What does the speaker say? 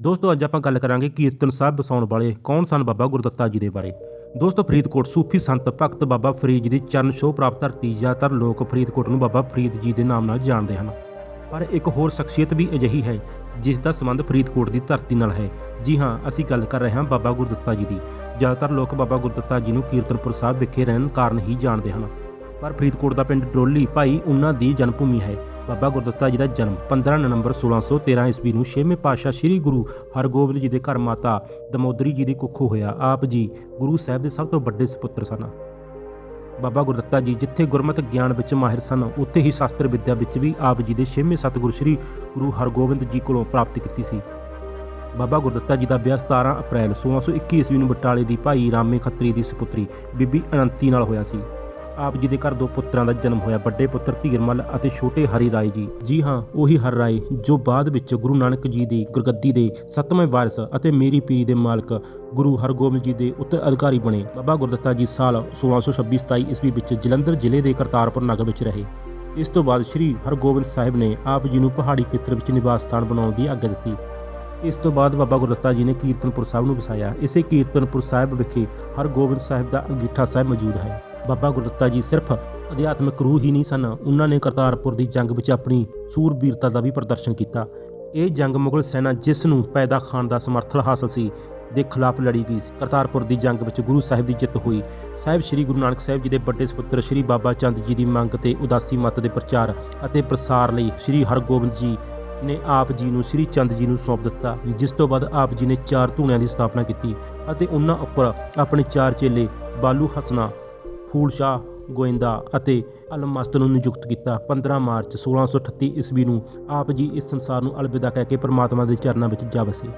ਦੋਸਤੋ, ਅੱਜ ਆਪਾਂ ਗੱਲ ਕਰਾਂਗੇ ਕੀਰਤਨ ਸਾਹਿਬ ਵਸਾਉਣ ਵਾਲੇ ਕੌਣ ਸਨ ਬਾਬਾ ਗੁਰਦੱਤਾ ਜੀ ਦੇ ਬਾਰੇ। ਦੋਸਤੋ, ਫਰੀਦਕੋਟ ਸੂਫੀ ਸੰਤ ਭਗਤ ਬਾਬਾ ਫਰੀਦ ਜੀ ਦੀ ਚਰਨ ਛੋਹ ਪ੍ਰਾਪਤ ਧਰਤੀ ਜ਼ਿਆਦਾਤਰ ਲੋਕ ਫਰੀਦਕੋਟ ਨੂੰ ਬਾਬਾ ਫਰੀਦ ਜੀ ਦੇ ਨਾਮ ਨਾਲ ਜਾਣਦੇ ਹਨ। ਪਰ ਇੱਕ ਹੋਰ ਸ਼ਖਸੀਅਤ ਵੀ ਅਜਿਹੀ ਹੈ, ਜਿਸ ਦਾ ਸੰਬੰਧ ਫਰੀਦਕੋਟ ਦੀ ਧਰਤੀ ਨਾਲ ਹੈ। ਜੀ ਹਾਂ, ਅਸੀਂ ਗੱਲ ਕਰ ਰਹੇ ਹਾਂ ਬਾਬਾ ਗੁਰਦੱਤਾ ਜੀ ਦੀ। ਜ਼ਿਆਦਾਤਰ ਲੋਕ ਬਾਬਾ ਗੁਰਦੱਤਾ ਜੀ ਨੂੰ ਕੀਰਤਨਪੁਰ ਸਾਹਿਬ ਵਿਖੇ ਰਹਿਣ ਕਾਰਨ ਹੀ ਜਾਣਦੇ ਹਨ। ਪਰ ਫਰੀਦਕੋਟ ਦਾ ਪਿੰਡ ਡਰੋਲੀ ਭਾਈ ਉਹਨਾਂ ਦੀ ਜਨਮ ਭੂਮੀ ਹੈ। ਬਾਬਾ ਗੁਰਦੱਤਾ ਜੀ ਦਾ ਜਨਮ 15 ਨਵੰਬਰ 1613 ਈਸਵੀ ਨੂੰ ਛੇਵੇਂ ਪਾਤਸ਼ਾਹ ਸ੍ਰੀ ਗੁਰੂ ਹਰਗੋਬਿੰਦ ਜੀ ਦੇ ਘਰ ਮਾਤਾ ਦਮੋਦਰੀ ਜੀ ਦੀ ਕੁੱਖੋਂ ਹੋਇਆ। ਆਪ ਜੀ ਗੁਰੂ ਸਾਹਿਬ ਦੇ ਸਭ ਤੋਂ ਵੱਡੇ ਸੁਪੁੱਤਰ ਸਨ। ਬਾਬਾ ਗੁਰਦੱਤਾ ਜੀ ਜਿੱਥੇ ਗੁਰਮਤਿ ਗਿਆਨ ਵਿੱਚ ਮਾਹਿਰ ਸਨ, ਉੱਥੇ ਹੀ ਸ਼ਾਸਤਰ ਵਿੱਦਿਆ ਵਿੱਚ ਵੀ ਆਪ ਜੀ ਦੇ ਛੇਵੇਂ ਸਤਿਗੁਰੂ ਸ੍ਰੀ ਗੁਰੂ ਹਰਗੋਬਿੰਦ ਜੀ ਕੋਲੋਂ ਪ੍ਰਾਪਤ ਕੀਤੀ ਸੀ। ਬਾਬਾ ਗੁਰਦੱਤਾ ਜੀ ਦਾ ਵਿਆਹ 17 ਅਪ੍ਰੈਲ 1621 ਈਸਵੀ ਨੂੰ ਬਟਾਲੇ ਦੀ ਭਾਈ ਰਾਮੇ ਖੱਤਰੀ ਦੀ ਸੁਪੁੱਤਰੀ ਬੀਬੀ ਅਨੰਤੀ ਨਾਲ ਹੋਇਆ ਸੀ। ਆਪ ਜੀ ਦੇ ਘਰ ਦੋ ਪੁੱਤਰਾਂ ਦਾ ਜਨਮ ਹੋਇਆ, ਵੱਡੇ ਪੁੱਤਰ ਧੀਰਮਲ ਅਤੇ ਛੋਟੇ ਹਰੀ ਰਾਏ ਜੀ। ਜੀ ਹਾਂ, ਉਹੀ ਹਰ ਰਾਏ ਜੋ ਬਾਅਦ ਵਿੱਚ ਗੁਰੂ ਨਾਨਕ ਜੀ ਦੀ ਗੁਰਗੱਦੀ ਦੇ ਸੱਤਵੇਂ ਵਾਰਿਸ ਅਤੇ ਮੇਰੀ ਪੀਰੀ ਦੇ ਮਾਲਕ ਗੁਰੂ ਹਰਗੋਬਿੰਦ ਜੀ ਦੇ ਉੱਤਰ ਅਧਿਕਾਰੀ ਬਣੇ। ਬਾਬਾ ਗੁਰਦੱਤਾ ਜੀ ਸਾਲ 1626-27 ਈਸਵੀ ਵਿੱਚ ਜਲੰਧਰ ਜ਼ਿਲ੍ਹੇ ਦੇ ਕਰਤਾਰਪੁਰ ਨਗਰ ਵਿੱਚ ਰਹੇ। ਇਸ ਤੋਂ ਬਾਅਦ ਸ੍ਰੀ ਹਰਗੋਬਿੰਦ ਸਾਹਿਬ ਨੇ ਆਪ ਜੀ ਨੂੰ ਪਹਾੜੀ ਖੇਤਰ ਵਿੱਚ ਨਿਵਾਸ ਸਥਾਨ ਬਣਾਉਣ ਦੀ ਆਗਿਆ ਦਿੱਤੀ। ਇਸ ਤੋਂ ਬਾਅਦ ਬਾਬਾ ਗੁਰਦੱਤਾ ਜੀ ਨੇ ਕੀਰਤਨਪੁਰ ਸਾਹਿਬ ਨੂੰ ਵਸਾਇਆ। ਇਸੇ ਕੀਰਤਨਪੁਰ ਸਾਹਿਬ ਵਿਖੇ ਹਰਗੋਬਿੰਦ ਸਾਹਿਬ ਦਾ ਅੰਗੀਠਾ ਸਾਹਿਬ ਮੌਜੂਦ ਹੈ। ਬਾਬਾ ਗੁਰਦੱਤਾ ਜੀ ਸਿਰਫ ਅਧਿਆਤਮਿਕ ਰੂਹ ਹੀ ਨਹੀਂ ਸਨ, ਉਹਨਾਂ ਨੇ ਕਰਤਾਰਪੁਰ ਦੀ ਜੰਗ ਵਿੱਚ ਆਪਣੀ ਸੂਰਬੀਰਤਾ ਦਾ ਵੀ ਪ੍ਰਦਰਸ਼ਨ ਕੀਤਾ। ਇਹ ਜੰਗ ਮੁਗਲ ਸੈਨਾ ਜਿਸ ਨੂੰ ਪੈਦਾ ਖਾਨ ਦਾ ਸਮਰਥਨ ਹਾਸਲ ਸੀ, ਦੇ ਖਿਲਾਫ ਲੜੀ ਗਈ ਸੀ। ਕਰਤਾਰਪੁਰ ਦੀ ਜੰਗ ਵਿੱਚ ਗੁਰੂ ਸਾਹਿਬ ਦੀ ਜਿੱਤ ਹੋਈ। ਸਾਹਿਬ ਸ੍ਰੀ ਗੁਰੂ ਨਾਨਕ ਸਾਹਿਬ ਜੀ ਦੇ ਵੱਡੇ ਸੁਪੁੱਤਰ ਸ੍ਰੀ ਬਾਬਾ ਚੰਦ ਜੀ ਦੀ ਮੰਗ ਤੇ ਉਦਾਸੀ ਮਤ ਦੇ ਪ੍ਰਚਾਰ ਅਤੇ ਪ੍ਰਸਾਰ ਲਈ ਸ੍ਰੀ ਹਰਗੋਬਿੰਦ ਜੀ ਨੇ ਆਪ ਜੀ ਨੂੰ ਸ੍ਰੀ ਚੰਦ ਜੀ ਨੂੰ ਸੌਂਪ ਦਿੱਤਾ, ਜਿਸ ਤੋਂ ਬਾਅਦ ਆਪ ਜੀ ਨੇ ਚਾਰ ਧੂਣਿਆਂ ਦੀ ਸਥਾਪਨਾ ਕੀਤੀ ਅਤੇ ਉਹਨਾਂ ਉੱਪਰ ਆਪਣੇ ਚਾਰ ਚੇਲੇ ਬਾਲੂ ਹਸਨਾ ਫੂਲ ਸ਼ਾਹ ਗੋਇੰਦਾ ਅਤੇ ਅਲਮਸਤ ਨੂੰ ਨਿਯੁਕਤ ਕੀਤਾ। 15 ਮਾਰਚ 1638 ਈਸਵੀ ਨੂੰ ਆਪ ਜੀ ਇਸ ਸੰਸਾਰ ਨੂੰ ਅਲਵਿਦਾ ਕਹਿ ਕੇ ਪ੍ਰਮਾਤਮਾ ਦੇ ਚਰਨਾਂ ਵਿੱਚ ਜਾ ਵਸੇ।